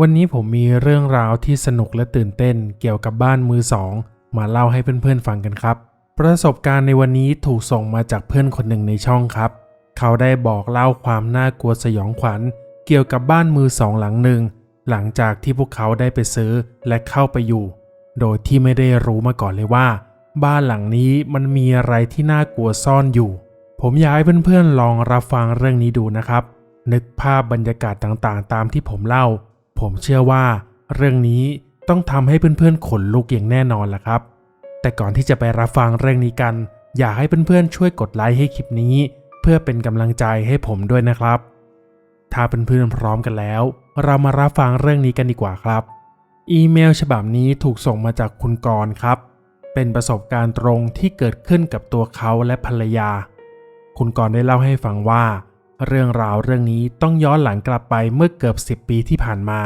วันนี้ผมมีเรื่องราวที่สนุกและตื่นเต้นเกี่ยวกับบ้านมือสองมาเล่าให้เพื่อนๆฟังกันครับ ประสบการณ์ในวันนี้ถูกส่งมาจากเพื่อนคนหนึ่งในช่องครับ เขาได้บอกเล่าความน่ากลัวสยองขวัญ เกี่ยวกับบ้านมือสองหลังหนึ่ง หลังจากที่พวกเขาได้ไปซื้อและเข้าไปอยู่ โดยที่ไม่ได้รู้มาก่อนเลยว่า บ้านหลังนี้มันมีอะไรที่น่ากลัวซ่อนอยู่ ผมอยากให้เพื่อนๆลองรับฟังเรื่องนี้ดูนะครับ นึกภาพบรรยากาศต่างๆ ตามที่ผมเล่า ผมเชื่อว่าเรื่องนี้ต้องทำให้เพื่อนๆขนลุกอย่างแน่นอนล่ะครับ แต่ก่อนที่จะไปรับฟังเรื่องนี้กัน อยากให้เพื่อนๆช่วยกดไลค์ให้คลิปนี้ เพื่อเป็นกำลังใจให้ผมด้วยนะครับ ถ้าเพื่อนๆพร้อมกันแล้ว เรามารับฟังเรื่องนี้กันดีกว่าครับ อีเมลฉบับนี้ถูกส่งมาจากคุณกรณ์ครับ เป็นประสบการณ์ตรงที่เกิดขึ้นกับตัวเขาและภรรยา คุณกรณ์ได้เล่าให้ฟังว่า เรื่องราวเรื่องนี้ต้องย้อนหลังกลับไปเมื่อเกือบ 10 ปีที่ผ่านมา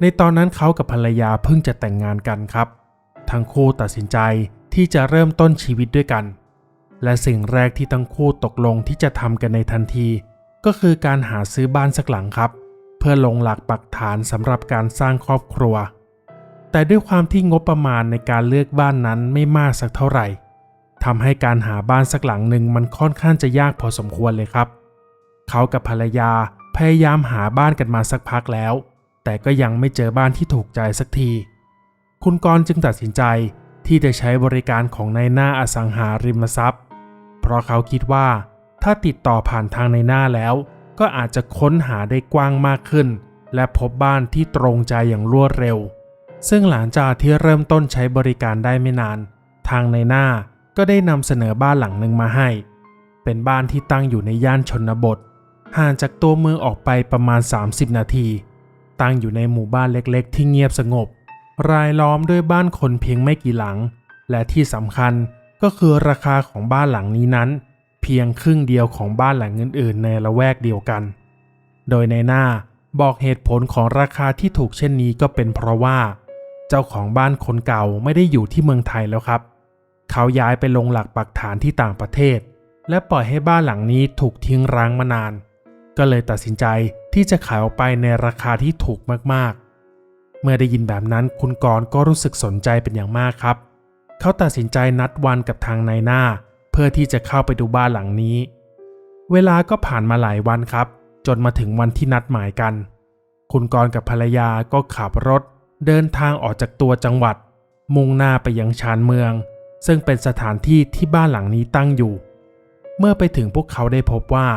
ในตอนนั้นเขากับภรรยาเพิ่งจะแต่งงานกันครับ ทั้งคู่ตัดสินใจที่จะเริ่มต้นชีวิตด้วยกัน และสิ่งแรกที่ทั้งคู่ตกลงที่จะทำกันในทันที ก็คือการหาซื้อบ้านสักหลังครับ เพื่อลงหลักปักฐานสำหรับการสร้างครอบครัว แต่ด้วยความที่งบประมาณในการเลือกบ้านนั้นไม่มากสักเท่าไหร่ทำให้การหาบ้านสักหลังหนึ่งมันค่อนข้างจะยากพอสมควรเลยครับ เขากับภรรยาพยายามหาบ้านกันมาสักพักแล้ว แต่ก็ยังไม่เจอบ้านที่ถูกใจสักที คุณกรณ์จึงตัดสินใจที่จะใช้บริการของนายหน้าอสังหาริมทรัพย์ เพราะเขาคิดว่าถ้าติดต่อผ่านทางในหน้าแล้ว ก็อาจจะค้นหาได้กว้างมากขึ้น และพบบ้านที่ตรงใจอย่างรวดเร็ว ซึ่งหลังจากที่เริ่มต้นใช้บริการได้ไม่นาน ทางในหน้าก็ได้นำเสนอบ้านหลังหนึ่งมาให้ เป็นบ้านที่ตั้งอยู่ในย่านชนบท ห่างจากตัวเมืองออกไปประมาณ 30 นาที ตั้งอยู่ในหมู่บ้านเล็กๆ ที่เงียบสงบ รายล้อมด้วยบ้านคนเพียงไม่กี่หลัง และที่สำคัญก็คือราคาของบ้านหลังนี้นั้น เพียงครึ่งเดียวของบ้านหลังอื่นๆ ในละแวกเดียวกัน โดยในหน้าบอกเหตุผลของราคาที่ถูกเช่นนี้ก็เป็นเพราะว่า เจ้าของบ้านคนเก่าไม่ได้อยู่ที่เมืองไทยแล้วครับ เขาย้ายไปลงหลักปักฐานที่ต่างประเทศ และปล่อยให้บ้านหลังนี้ถูกทิ้งร้างมานาน ก็เลยตัดสินใจที่จะขายออกไปในราคาที่ถูกมากๆ เมื่อได้ยินแบบนั้นคุณกรณ์ก็รู้สึกสนใจเป็นอย่างมากครับ เขาตัดสินใจนัดวันกับทางนายหน้า เพื่อที่จะเข้าไปดูบ้านหลังนี้ เวลาก็ผ่านมาหลายวันครับ จนมาถึงวันที่นัดหมายกัน คุณกรณ์กับภรรยาก็ขับรถ เดินทางออกจากตัวจังหวัด มุ่งหน้าไปยังชานเมือง ซึ่งเป็นสถานที่ที่บ้านหลังนี้ตั้งอยู่ เมื่อไปถึงพวกเขาได้พบว่า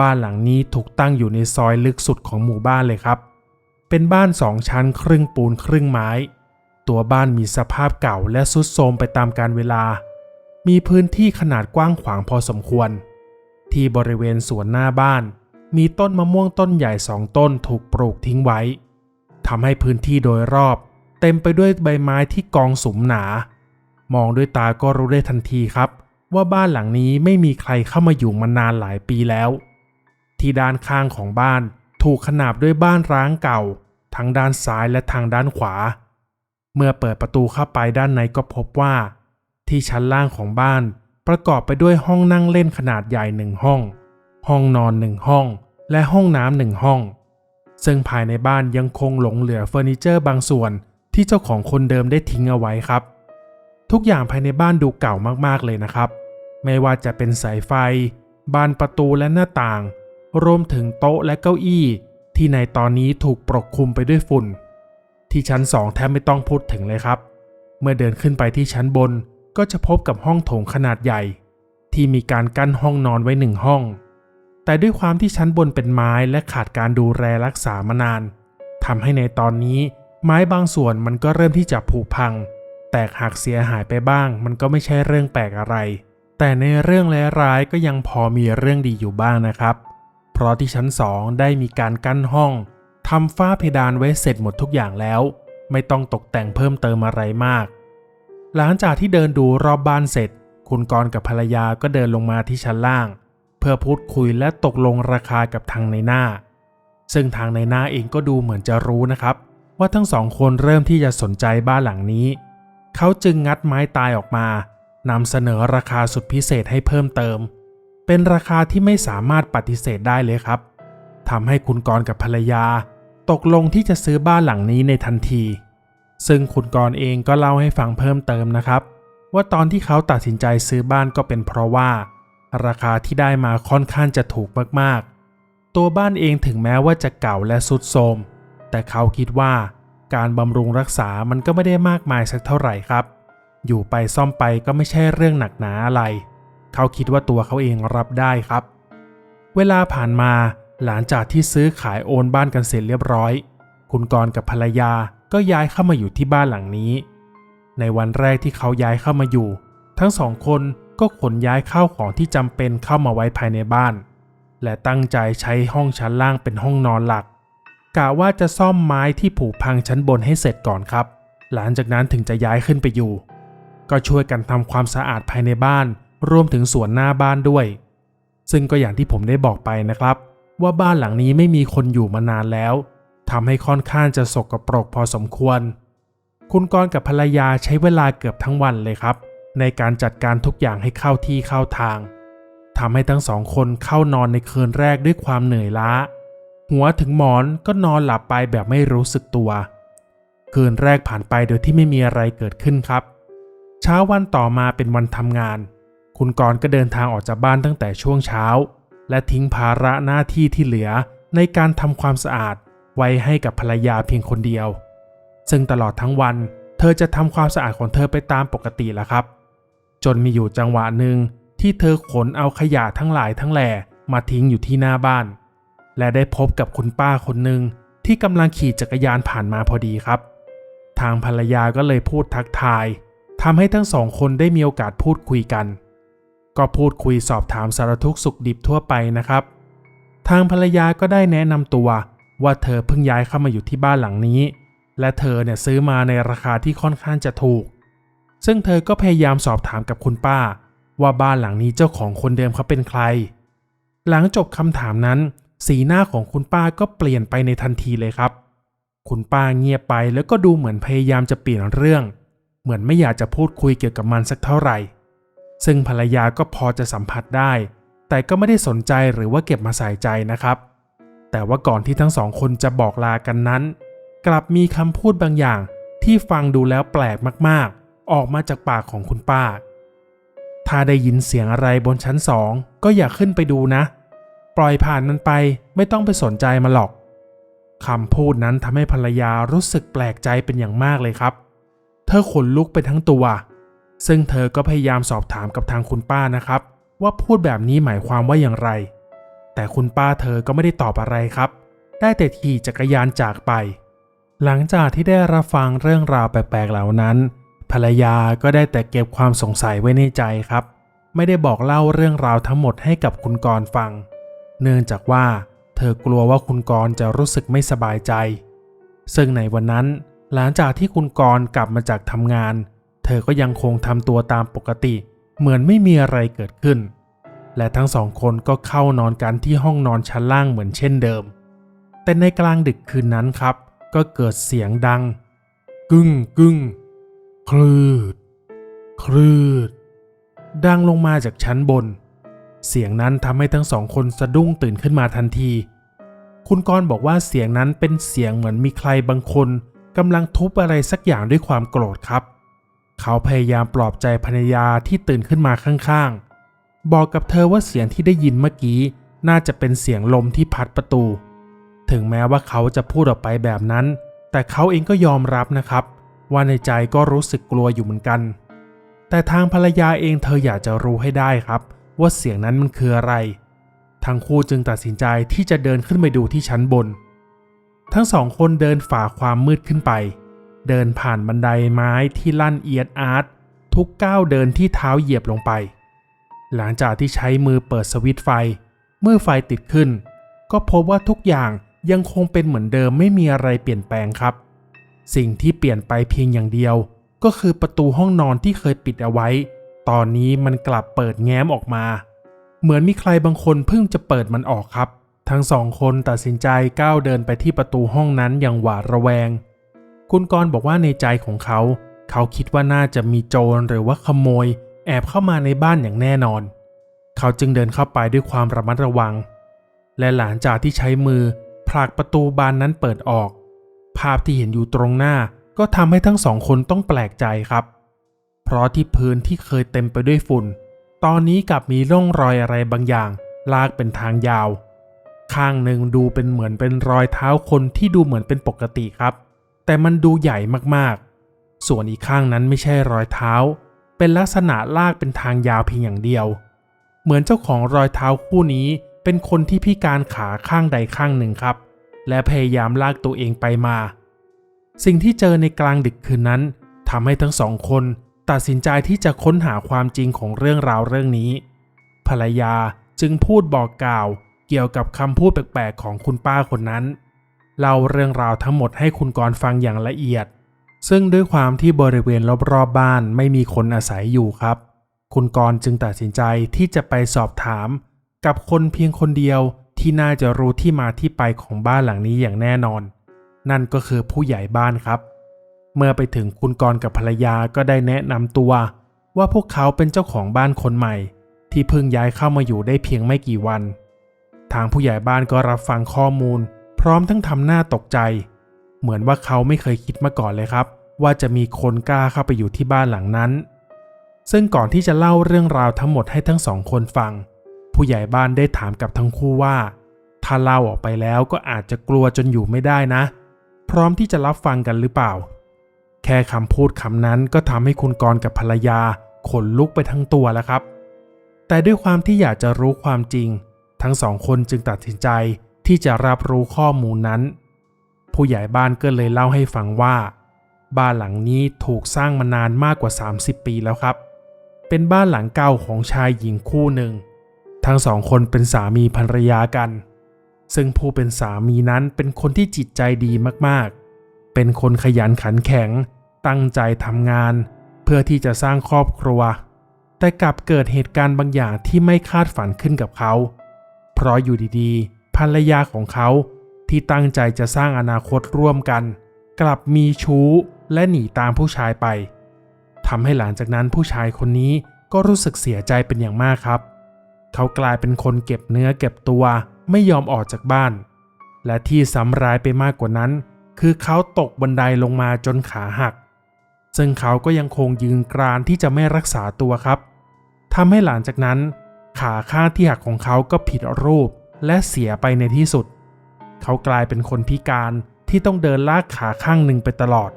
บ้านหลังนี้ถูกตั้งอยู่ในซอยลึกสุดของหมู่บ้านเลยครับ เป็นบ้านสองชั้นครึ่งปูนครึ่งไม้ ตัวบ้านมีสภาพเก่าและทรุดโทรมไปตามกาลเวลา มีพื้นที่ขนาดกว้างขวางพอสมควร ที่บริเวณสวนหน้าบ้าน มีต้นมะม่วงต้นใหญ่สองต้นถูกปลูกทิ้งไว้ทำให้พื้นที่โดยรอบ เต็มไปด้วยใบไม้ที่กองสุมหนา มองด้วยตาก็รู้ได้ทันทีครับ ว่าบ้านหลังนี้ไม่มีใครเข้ามาอยู่มานานหลายปีแล้ว ที่ด้านข้างของบ้านถูกขนาบด้วยบ้านร้างเก่า ทั้งด้านซ้ายและทางด้านขวา เมื่อเปิดประตูเข้าไปด้านในก็พบว่า ที่ชั้นล่างของบ้านประกอบไปด้วยห้องนั่งเล่นขนาดใหญ่หนึ่งห้อง ห้องนอนหนึ่งห้อง และห้องน้ำหนึ่งห้อง ซึ่งภายในบ้านยังคงหลงเหลือเฟอร์นิเจอร์บางส่วนที่เจ้าของคนเดิมได้ทิ้งเอาไว้ครับ ทุกอย่างภายในบ้านดูเก่ามากๆเลยนะครับ ไม่ว่าจะเป็นสายไฟ บานประตูและหน้าต่าง รวมถึงโต๊ะและเก้าอี้ ที่ในตอนนี้ถูกปกคลุมไปด้วยฝุ่น ที่ชั้นสองแทบไม่ต้องพูดถึงเลยครับ เมื่อเดินขึ้นไปที่ชั้นบนก็จะพบกับห้องโถงขนาดใหญ่ ที่มีการกั้นห้องนอนไว้หนึ่งห้อง แต่ด้วยความที่ชั้นบนเป็นไม้และขาดการดูแลรักษามานานทำให้ในตอนนี้ไม้บางส่วนมันก็เริ่มที่จะผุพัง แตกหักเสียหายไปบ้าง มันก็ไม่ใช่เรื่องแปลกอะไร แต่ในเรื่องร้ายๆก็ยังพอมีเรื่องดีอยู่บ้างนะครับ เพราะที่ชั้นสองได้มีการกั้นห้องทำฝ้าเพดานไว้เสร็จหมดทุกอย่างแล้ว ไม่ต้องตกแต่งเพิ่มเติมอะไรมาก หลังจากที่เดินดูรอบบ้านเสร็จ คุณกรณ์กับภรรยาก็เดินลงมาที่ชั้นล่าง เพื่อพูดคุยและตกลงราคากับทางในหน้า ซึ่งทางในหน้าเองก็ดูเหมือนจะรู้นะครับ ว่าทั้งสองคนเริ่มที่จะสนใจบ้านหลังนี้ เขาจึงงัดไม้ตายออกมานำเสนอราคาสุดพิเศษให้เพิ่มเติม เป็นราคาที่ไม่สามารถปฏิเสธได้เลยครับทำให้คุณกรณ์กับภรรยา ตกลงที่จะซื้อบ้านหลังนี้ในทันที ซึ่งคุณกรณ์เองก็เล่าให้ฟังเพิ่มเติมนะครับ ว่าตอนที่เขาตัดสินใจซื้อบ้านก็เป็นเพราะว่า ราคาที่ได้มาค่อนข้างจะถูกมากๆ ตัวบ้านเองถึงแม้ว่าจะเก่าและสุดโทรมแต่เขาคิดว่า การบำรุงรักษามันก็ไม่ได้มากมายสักเท่าไหร่ครับ อยู่ไปซ่อมไปก็ไม่ใช่เรื่องหนักหนาอะไร เขาคิดว่าตัวเขาเองรับได้ครับ เวลาผ่านมาหลังจากที่ซื้อขายโอนบ้านกันเสร็จเรียบร้อย คุณกรณ์กับภรรยาก็ย้ายเข้ามาอยู่ที่บ้านหลังนี้ ในวันแรกที่เขาย้ายเข้ามาอยู่ ทั้งสองคนก็ขนย้ายข้าวของที่จำเป็นเข้ามาไว้ภายในบ้าน และตั้งใจใช้ห้องชั้นล่างเป็นห้องนอนหลักกะว่าจะซ่อมไม้ที่ผุพังชั้นบนให้เสร็จก่อนครับ หลังจากนั้นถึงจะย้ายขึ้นไปอยู่ ก็ช่วยกันทำความสะอาดภายในบ้าน รวมถึงสวนหน้าบ้านด้วย ซึ่งก็อย่างที่ผมได้บอกไปนะครับ ว่าบ้านหลังนี้ไม่มีคนอยู่มานานแล้วทำให้ค่อนข้างจะสกปรกพอสมควร คุณกรกับภรรยาใช้เวลาเกือบทั้งวันเลยครับ ในการจัดการทุกอย่างให้เข้าที่เข้าทางทำให้ทั้งสองคนเข้านอนในคืนแรกด้วยความเหนื่อยล้า หัวถึงหมอนก็นอนหลับไปแบบไม่รู้สึกตัว คืนแรกผ่านไปโดยที่ไม่มีอะไรเกิดขึ้นครับ เช้าวันต่อมาเป็นวันทำงาน คุณกรก็เดินทางออกจากบ้านตั้งแต่ช่วงเช้า และทิ้งภาระหน้าที่ที่เหลือในการทำความสะอาดไว้ให้กับภรรยาเพียงคนเดียว ซึ่งตลอดทั้งวัน เธอจะทำความสะอาดของเธอไปตามปกติแหละครับ จนมีอยู่จังหวะหนึ่งที่เธอขนเอาขยะทั้งหลายทั้งแหล่มาทิ้งอยู่ที่หน้าบ้าน และได้พบกับคุณป้าคนหนึ่งที่กำลังขี่จักรยานผ่านมาพอดีครับ ทางภรรยาก็เลยพูดทักทายทำให้ทั้งสองคนได้มีโอกาสพูดคุยกัน ก็พูดคุยสอบถามสารทุกสุขดิบทั่วไปนะครับ ทางภรรยาก็ได้แนะนำตัวว่าเธอเพิ่งย้ายเข้ามาอยู่ที่บ้านหลังนี้ และเธอเนี่ยซื้อมาในราคาที่ค่อนข้างจะถูก ซึ่งเธอก็พยายามสอบถามกับคุณป้า ว่าบ้านหลังนี้เจ้าของคนเดิมเขาเป็นใคร หลังจบคำถามนั้น สีหน้าของคุณป้าก็เปลี่ยนไปในทันทีเลยครับ คุณป้าเงียบไปแล้วก็ดูเหมือนพยายามจะเปลี่ยนเรื่อง เหมือนไม่อยากจะพูดคุยเกี่ยวกับมันสักเท่าไหร่ ซึ่งภรรยาก็พอจะสัมผัสได้ แต่ก็ไม่ได้สนใจหรือว่าเก็บมาใส่ใจนะครับ แต่ว่าก่อนที่ทั้งสองคนจะบอกลากันนั้น กลับมีคำพูดบางอย่างที่ฟังดูแล้วแปลกมากๆ ออกมาจากปากของคุณป้า ถ้าได้ยินเสียงอะไรบนชั้นสองก็อย่าขึ้นไปดูนะ ปล่อยผ่านมันไปไม่ต้องไปสนใจมันหรอกคำพูดนั้นทำให้ภรรยารู้สึกแปลกใจเป็นอย่างมากเลยครับ เธอขนลุกไปทั้งตัว ซึ่งเธอก็พยายามสอบถามกับทางคุณป้านะครับ ว่าพูดแบบนี้หมายความว่าอย่างไร แต่คุณป้าเธอก็ไม่ได้ตอบอะไรครับ ได้แต่ขี่จักรยานจากไป หลังจากที่ได้รับฟังเรื่องราวแปลกๆเหล่านั้น ภรรยาก็ได้แต่เก็บความสงสัยไว้ในใจครับ ไม่ได้บอกเล่าเรื่องราวทั้งหมดให้กับคุณกรณ์ฟัง เนื่องจากว่าเธอกลัวว่าคุณกรณ์จะรู้สึกไม่สบายใจ ซึ่งในวันนั้นหลังจากที่คุณกรณ์กลับมาจากทำงาน เธอก็ยังคงทำตัวตามปกติ เหมือนไม่มีอะไรเกิดขึ้น และทั้งสองคนก็เข้านอนกันที่ห้องนอนชั้นล่างเหมือนเช่นเดิม แต่ในกลางดึกคืนนั้นครับ ก็เกิดเสียงดัง กึ้งกึ้งคลืด คลืด ดังลงมาจากชั้นบน เสียงนั้นทำให้ทั้งสองคนสะดุ้งตื่นขึ้นมาทันที คุณกรณ์บอกว่าเสียงนั้นเป็นเสียงเหมือนมีใครบางคนกำลังทุบอะไรสักอย่างด้วยความโกรธครับ เขาพยายามปลอบใจภรรยาที่ตื่นขึ้นมาข้างๆ บอกกับเธอว่าเสียงที่ได้ยินเมื่อกี้น่าจะเป็นเสียงลมที่พัดประตู ถึงแม้ว่าเขาจะพูดออกไปแบบนั้น แต่เขาเองก็ยอมรับนะครับ ว่าในใจก็รู้สึกกลัวอยู่เหมือนกัน แต่ทางภรรยาเองเธออยากจะรู้ให้ได้ครับ ว่าเสียงนั้นมันคืออะไร ทั้งคู่จึงตัดสินใจที่จะเดินขึ้นไปดูที่ชั้นบน ทั้งสองคนเดินฝ่าความมืดขึ้นไป เดินผ่านบันไดไม้ที่ลั่นเอียดอาร์ตทุกก้าวเดินที่เท้าเหยียบลงไป หลังจากที่ใช้มือเปิดสวิตไฟ เมื่อไฟติดขึ้น ก็พบว่าทุกอย่างยังคงเป็นเหมือนเดิมไม่มีอะไรเปลี่ยนแปลงครับ สิ่งที่เปลี่ยนไปเพียงอย่างเดียว ก็คือประตูห้องนอนที่เคยปิดเอาไว้ ตอนนี้มันกลับเปิดแง้มออกมา เหมือนมีใครบางคนเพิ่งจะเปิดมันออกครับ ทั้งสองคนตัดสินใจก้าวเดินไปที่ประตูห้องนั้นอย่างหวาดระแวง คุณกรบอกว่าในใจของเขา เขาคิดว่าน่าจะมีโจรหรือว่าขโมย แอบเข้ามาในบ้านอย่างแน่นอน เขาจึงเดินเข้าไปด้วยความระมัดระวัง และหลังจากที่ใช้มือผลักประตูบานนั้นเปิดออก ภาพที่เห็นอยู่ตรงหน้าก็ทำให้ทั้งสองคนต้องแปลกใจครับ เพราะที่พื้นที่เคยเต็มไปด้วยฝุ่น ตอนนี้กลับมีร่องรอยอะไรบางอย่าง ลากเป็นทางยาว ข้างหนึ่งดูเป็นเหมือนเป็นรอยเท้าคนที่ดูเหมือนเป็นปกติครับ แต่มันดูใหญ่มากๆ ส่วนอีกข้างนั้นไม่ใช่รอยเท้า เป็นลักษณะลากเป็นทางยาวเพียงอย่างเดียว เหมือนเจ้าของรอยเท้าคู่นี้เป็นคนที่พิการขาข้างใดข้างหนึ่งครับ และพยายามลากตัวเองไปมา สิ่งที่เจอในกลางดึกคืนนั้นทำให้ทั้งสองคนตัดสินใจที่จะค้นหาความจริงของเรื่องราวเรื่องนี้ ภรรยาจึงพูดบอกกล่าวเกี่ยวกับคำพูดแปลกๆของคุณป้าคนนั้น เล่าเรื่องราวทั้งหมดให้คุณกรฟังอย่างละเอียด ซึ่งด้วยความที่บริเวณรอบๆบ้านไม่มีคนอาศัยอยู่ครับ คุณกรจึงตัดสินใจที่จะไปสอบถาม กับคนเพียงคนเดียวที่น่าจะรู้ที่มาที่ไปของบ้านหลังนี้อย่างแน่นอน นั่นก็คือผู้ใหญ่บ้านครับ เมื่อไปถึงคุณกรกับภรรยาก็ได้แนะนำตัว ว่าพวกเขาเป็นเจ้าของบ้านคนใหม่ ที่เพิ่งย้ายเข้ามาอยู่ได้เพียงไม่กี่วัน ทางผู้ใหญ่บ้านก็รับฟังข้อมูล ร้อมทั้งทำหน้าตกใจ เหมือนว่าเขาไม่เคยคิดมาก่อนเลยครับ ว่าจะมีคนกล้าเข้าไปอยู่ที่บ้านหลังนั้น ซึ่งก่อนที่จะเล่าเรื่องราวทั้งหมดให้ทั้งสองคนฟัง ผู้ใหญ่บ้านได้ถามกับทั้งคู่ว่า ถ้าเล่าออกไปแล้วก็อาจจะกลัวจนอยู่ไม่ได้นะ พร้อมที่จะรับฟังกันหรือเปล่า แค่คำพูดคำนั้นก็ทำให้คุณกรณ์กับภรรยาขนลุกไปทั้งตัวแล้วครับ แต่ด้วยความที่อยากจะรู้ความจริง ทั้งสองคนจึงตัดสินใจ ที่จะรับรู้ข้อมูลนั้น ผู้ใหญ่บ้านก็เลยเล่าให้ฟังว่า บ้านหลังนี้ถูกสร้างมานานมากกว่า 30 ปีแล้วครับ เป็นบ้านหลังเก่าของชายหญิงคู่หนึ่ง ทั้งสองคนเป็นสามีภรรยากัน ซึ่งผู้เป็นสามีนั้นเป็นคนที่จิตใจดีมากๆ เป็นคนขยันขันแข็ง ตั้งใจทำงาน เพื่อที่จะสร้างครอบครัว แต่กลับเกิดเหตุการณ์บางอย่างที่ไม่คาดฝันขึ้นกับเขา เพราะอยู่ดีๆ ภรรยาของเขาที่ตั้งใจจะสร้างอนาคตร่วมกัน กลับมีชู้และหนีตามผู้ชายไปทำให้หลังจากนั้นผู้ชายคนนี้ก็รู้สึกเสียใจเป็นอย่างมากครับ เขากลายเป็นคนเก็บเนื้อเก็บตัวไม่ยอมออกจากบ้าน และที่ซ้ำร้ายไปมากกว่านั้น คือเขาตกบันไดลงมาจนขาหัก ซึ่งเขาก็ยังคงยืนกรานที่จะไม่รักษาตัวครับทำให้หลังจากนั้น ขาข้างที่หักของเขาก็ผิดรูป และเสียไปในที่สุด เขากลายเป็นคนพิการที่ต้องเดินลากขาข้างหนึ่งไปตลอด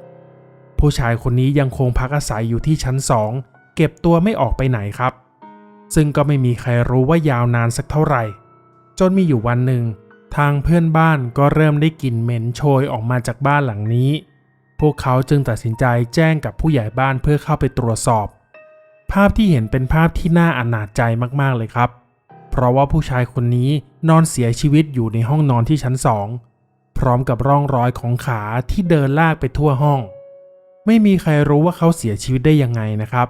ผู้ชายคนนี้ยังคงพักอาศัยอยู่ที่ชั้นสองเก็บตัวไม่ออกไปไหนครับ ซึ่งก็ไม่มีใครรู้ว่ายาวนานสักเท่าไหร่ จนมีอยู่วันหนึ่ง ทางเพื่อนบ้านก็เริ่มได้กลิ่นเหม็นโชยออกมาจากบ้านหลังนี้ พวกเขาจึงตัดสินใจแจ้งกับผู้ใหญ่บ้านเพื่อเข้าไปตรวจสอบ ภาพที่เห็นเป็นภาพที่น่าอนาจใจมากๆเลยครับ เพราะว่าผู้ชายคนนี้นอนเสียชีวิตอยู่ในห้องนอนที่ชั้นสองพร้อมกับร่องรอยของขาที่เดินลากไปทั่วห้อง ไม่มีใครรู้ว่าเขาเสียชีวิตได้ยังไงนะครับ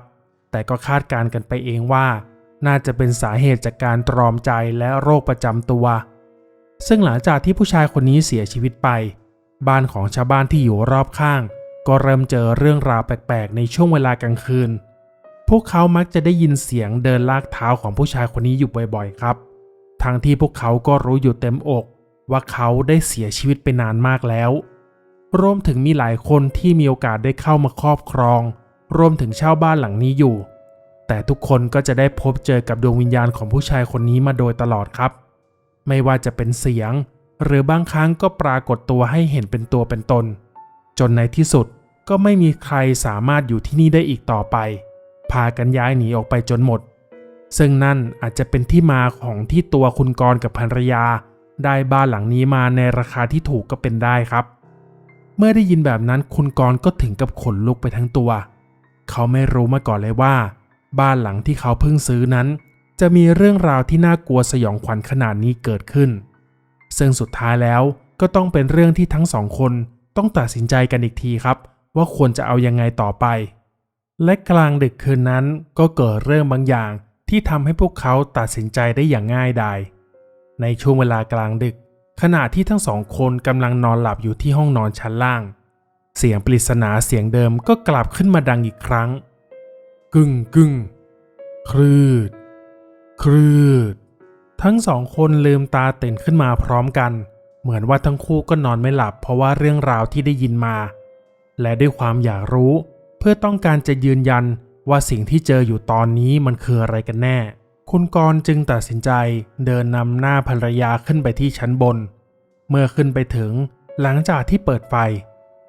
แต่ก็คาดการกันไปเองว่า น่าจะเป็นสาเหตุจากการตรอมใจและโรคประจำตัว ซึ่งหลังจากที่ผู้ชายคนนี้เสียชีวิตไป บ้านของชาวบ้านที่อยู่รอบข้าง ก็เริ่มเจอเรื่องราวแปลกๆ ในช่วงเวลากลางคืน พวกเขามักจะได้ยินเสียงเดินลากเท้าของผู้ชายคนนี้อยู่บ่อยๆครับ ทั้งที่พวกเขาก็รู้อยู่เต็มอก ว่าเขาได้เสียชีวิตไปนานมากแล้ว รวมถึงมีหลายคนที่มีโอกาสได้เข้ามาครอบครอง รวมถึงเช่าบ้านหลังนี้อยู่ แต่ทุกคนก็จะได้พบเจอกับดวงวิญญาณของผู้ชายคนนี้มาโดยตลอดครับ ไม่ว่าจะเป็นเสียง หรือบางครั้งก็ปรากฏตัวให้เห็นเป็นตัวเป็นตน จนในที่สุดก็ไม่มีใครสามารถอยู่ที่นี่ได้อีกต่อไป พากันย้ายหนีออกไปจนหมด ซึ่งนั่นอาจจะเป็นที่มาของที่ตัวคุณกรณ์กับภรรยา ได้บ้านหลังนี้มาในราคาที่ถูกก็เป็นได้ครับ เมื่อได้ยินแบบนั้นคุณกรณ์ก็ถึงกับขนลุกไปทั้งตัว เขาไม่รู้มาก่อนเลยว่า บ้านหลังที่เขาเพิ่งซื้อนั้น จะมีเรื่องราวที่น่ากลัวสยองขวัญขนาดนี้เกิดขึ้น ซึ่งสุดท้ายแล้วก็ต้องเป็นเรื่องที่ทั้งสองคนต้องตัดสินใจกันอีกทีครับ ว่าควรจะเอายังไงต่อไป และกลางดึกคืนนั้นก็เกิดเรื่องบางอย่างที่ทำให้พวกเขาตัดสินใจได้อย่างง่ายดาย ในช่วงเวลากลางดึก ขณะที่ทั้งสองคนกำลังนอนหลับอยู่ที่ห้องนอนชั้นล่าง เสียงปริศนาเสียงเดิมก็กลับขึ้นมาดังอีกครั้ง กึ่งกึ่งคลืด คลืด ทั้งสองคนลืมตาตื่นขึ้นมาพร้อมกัน เหมือนว่าทั้งคู่ก็นอนไม่หลับเพราะว่าเรื่องราวที่ได้ยินมา และด้วยความอยากรู้ เพื่อต้องการจะยืนยันว่าสิ่งที่เจออยู่ตอนนี้มันคืออะไรกันแน่ คุณกรณ์จึงตัดสินใจเดินนำหน้าภรรยาขึ้นไปที่ชั้นบน เมื่อขึ้นไปถึงหลังจากที่เปิดไฟ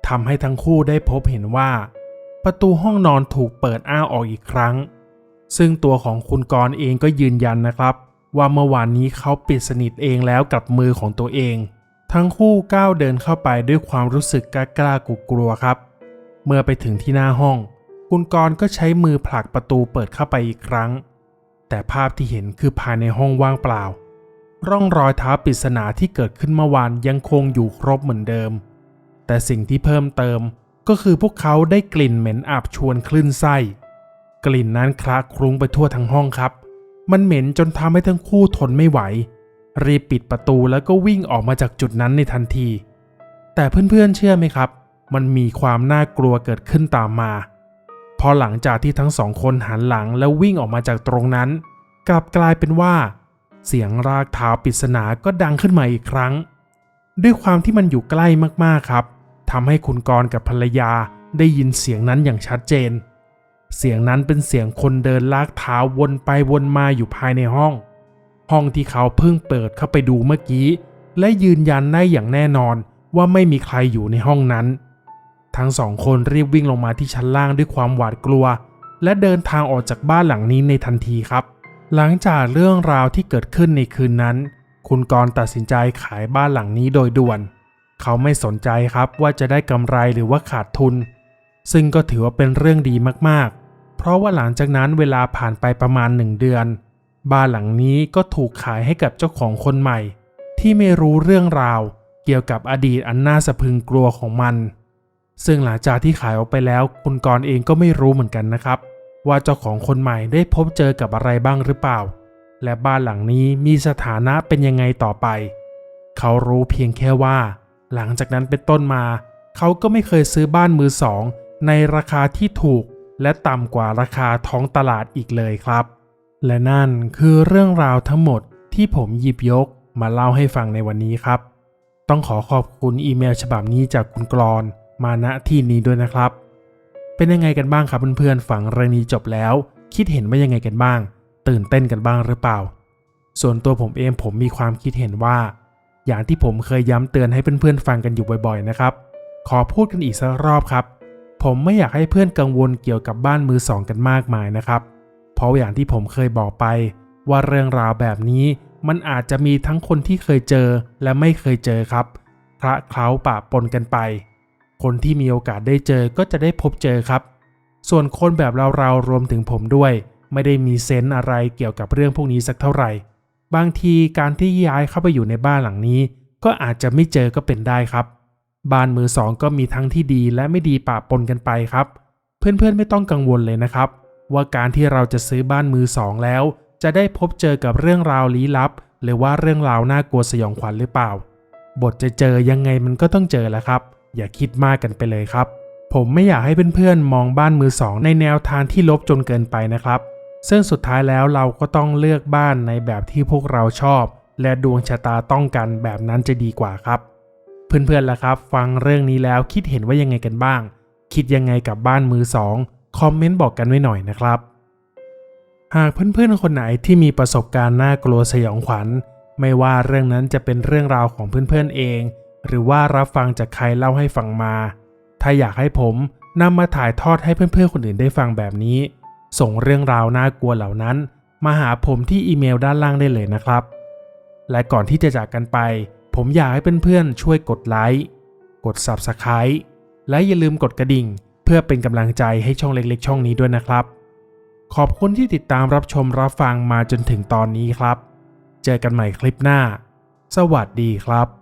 ทำให้ทั้งคู่ได้พบเห็นว่า ประตูห้องนอนถูกเปิดอ้าออกอีกครั้ง ซึ่งตัวของคุณกรณ์เองก็ยืนยันนะครับ ว่าเมื่อวานนี้เขาปิดสนิทเองแล้วกับมือของตัวเอง ทั้งคู่ก้าวเดินเข้าไปด้วยความรู้สึกกล้ากลัวกลัวครับ เมื่อไปถึงที่หน้าห้อง คุณกรณ์ก็ใช้มือผลักประตูเปิดเข้าไปอีกครั้ง แต่ภาพที่เห็นคือภายในห้องว่างเปล่า ร่องรอยเท้าปริศนาที่เกิดขึ้นเมื่อวานยังคงอยู่ครบเหมือนเดิม แต่สิ่งที่เพิ่มเติมก็คือพวกเขาได้กลิ่นเหม็นอับชวนคลื่นไส้ กลิ่นนั้นคละคลุ้งไปทั่วทั้งห้องครับ มันเหม็นจนทำให้ทั้งคู่ทนไม่ไหว รีบปิดประตูแล้วก็วิ่งออกมาจากจุดนั้นในทันที แต่เพื่อนๆเชื่อไหมครับ มันมีความน่ากลัวเกิดขึ้นตามมา พอหลังจากที่ทั้งสองคนหันหลังแล้ววิ่งออกมาจากตรงนั้น กลับกลายเป็นว่า เสียงรากเท้าปริศนาก็ดังขึ้นมาอีกครั้ง ด้วยความที่มันอยู่ใกล้มากๆครับทำให้คุณกรณ์กับภรรยาได้ยินเสียงนั้นอย่างชัดเจน เสียงนั้นเป็นเสียงคนเดินลากเท้าวนไปวนมาอยู่ภายในห้อง ห้องที่เขาเพิ่งเปิดเข้าไปดูเมื่อกี้ และยืนยันได้อย่างแน่นอนว่าไม่มีใครอยู่ในห้องนั้น ทั้งสองคนรีบวิ่งลงมาที่ชั้นล่างด้วยความหวาดกลัว และเดินทางออกจากบ้านหลังนี้ในทันทีครับ หลังจากเรื่องราวที่เกิดขึ้นในคืนนั้น คุณกรณ์ตัดสินใจขายบ้านหลังนี้โดยด่วน เขาไม่สนใจครับว่าจะได้กำไรหรือว่าขาดทุน ซึ่งก็ถือว่าเป็นเรื่องดีมากๆ เพราะว่าหลังจากนั้นเวลาผ่านไปประมาณหนึ่งเดือน บ้านหลังนี้ก็ถูกขายให้กับเจ้าของคนใหม่ ที่ไม่รู้เรื่องราว เกี่ยวกับอดีตอันน่าสะพึงกลัวของมัน ซึ่งหลังจากที่ขายออกไปแล้วคุณกรเองก็ไม่รู้เหมือนกันนะครับ ว่าเจ้าของคนใหม่ได้พบเจอกับอะไรบ้างหรือเปล่า และบ้านหลังนี้มีสถานะเป็นยังไงต่อไป เขารู้เพียงแค่ว่า หลังจากนั้นเป็นต้นมา เขาก็ไม่เคยซื้อบ้านมือสอง ในราคาที่ถูก และต่ำกว่าราคาท้องตลาดอีกเลยครับ และนั่นคือเรื่องราวทั้งหมดที่ผมหยิบยกมาเล่าให้ฟังในวันนี้ครับ ต้องขอขอบคุณอีเมลฉบับนี้จากคุณกรอน มาณที่นี้ด้วยนะครับ เป็นยังไงกันบ้างครับเพื่อนๆฟังเรื่องนี้จบแล้ว คิดเห็นว่ายังไงกันบ้าง ตื่นเต้นกันบ้างหรือเปล่า ส่วนตัวผมเองผมมีความคิดเห็นว่า อย่างที่ผมเคยย้ำเตือนให้เพื่อนๆฟังกันอยู่บ่อยๆนะครับ ขอพูดกันอีกสักรอบครับ ผมไม่อยากให้เพื่อนกังวลเกี่ยวกับบ้านมือสองกันมากมายนะครับ เพราะอย่างที่ผมเคยบอกไป ว่าเรื่องราวแบบนี้มันอาจจะมีทั้งคนที่เคยเจอและไม่เคยเจอครับพระเคล้าปะปนกันไป คนที่มีโอกาสได้เจอก็จะได้พบเจอครับ ส่วนคนแบบเราๆรวมถึงผมด้วย ไม่ได้มีเซนส์อะไรเกี่ยวกับเรื่องพวกนี้สักเท่าไหร่ บางทีการที่ย้ายเข้าไปอยู่ในบ้านหลังนี้ ก็อาจจะไม่เจอก็เป็นได้ครับ บ้านมือสองก็มีทั้งที่ดีและไม่ดีปะปนกันไปครับ เพื่อนๆไม่ต้องกังวลเลยนะครับ ว่าการที่เราจะซื้อบ้านมือสองแล้ว จะได้พบเจอกับเรื่องราวลี้ลับ หรือว่าเรื่องราวน่ากลัวสยองขวัญหรือเปล่า บทจะเจอยังไงมันก็ต้องเจอแหล้วครับ อย่าคิดมากกันไปเลยครับ ผมไม่อยากให้เพื่อนๆ มองบ้านมือสองในแนวทางที่ลบจนเกินไปนะครับ ซึ่งสุดท้ายแล้วเราก็ต้องเลือกบ้านในแบบที่พวกเราชอบ และดวงชะตาต้องกันแบบนั้นจะดีกว่าครับ เพื่อนๆล่ะครับ ฟังเรื่องนี้แล้วคิดเห็นว่ายังไงกันบ้าง คิดยังไงกับบ้านมือสองคอมเมนต์บอกกันไว้หน่อยนะครับ หากเพื่อนๆคนไหนที่มีประสบการณ์น่ากลัวสยองขวัญ ไม่ว่าเรื่องนั้นจะเป็นเรื่องราวของเพื่อนๆเอง หรือว่ารับฟังจากใครเล่าให้ฟังมา ถ้าอยากให้ผมนำมาถ่ายทอดให้เพื่อนๆคนอื่นได้ฟังแบบนี้ ส่งเรื่องราวน่ากลัวเหล่านั้น มาหาผมที่อีเมลด้านล่างได้เลยนะครับ และก่อนที่จะจากกันไป ผมอยากให้เพื่อนๆช่วยกดไลค์กด Subscribe และอย่าลืมกดกระดิ่ง เพื่อเป็นกำลังใจให้ช่องเล็กๆ ช่องนี้ด้วยนะครับ ขอบคุณที่ติดตามรับชมรับฟังมาจนถึงตอนนี้ครับ เจอกันใหม่คลิปหน้า สวัสดีครับ